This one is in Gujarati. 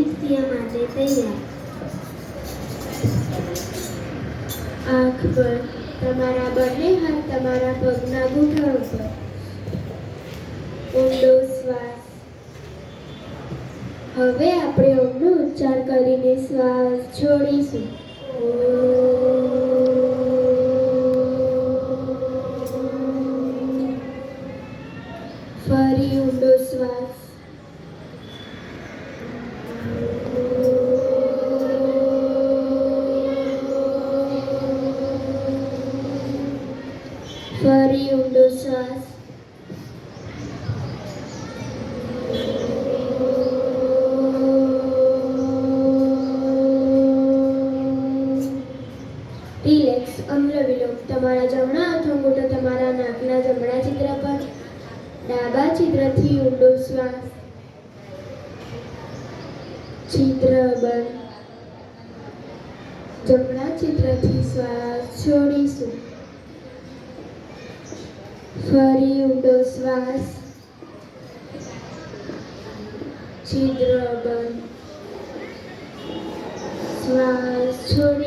નૃત્ય માટે તૈયાર આંખ પર તમારા બંને હાથ તમારા પગના ઘૂંટણ ઉપર. ઊંડો શ્વાસ. હવે આપણે ઊંડો ઉચ્ચાર કરીને શ્વાસ છોડીશું. ફરી ઊંડો શ્વાસ. ફરી ઊંડો શ્વાસ રિલેક્સ અમ્લ વિલોમ તમારા જમણા હાથ અંગૂઠો તમારા નાકના જમણા છિદ્ર પર ડાબા છિદ્રથી ઊંડો શ્વાસ છિદ્ર બંધ જમણા છિદ્રથી શ્વાસ છોડીશું ફરી ઉડો શ્વાસ છિદ્ર બંધ શ્વાસ છોડીશું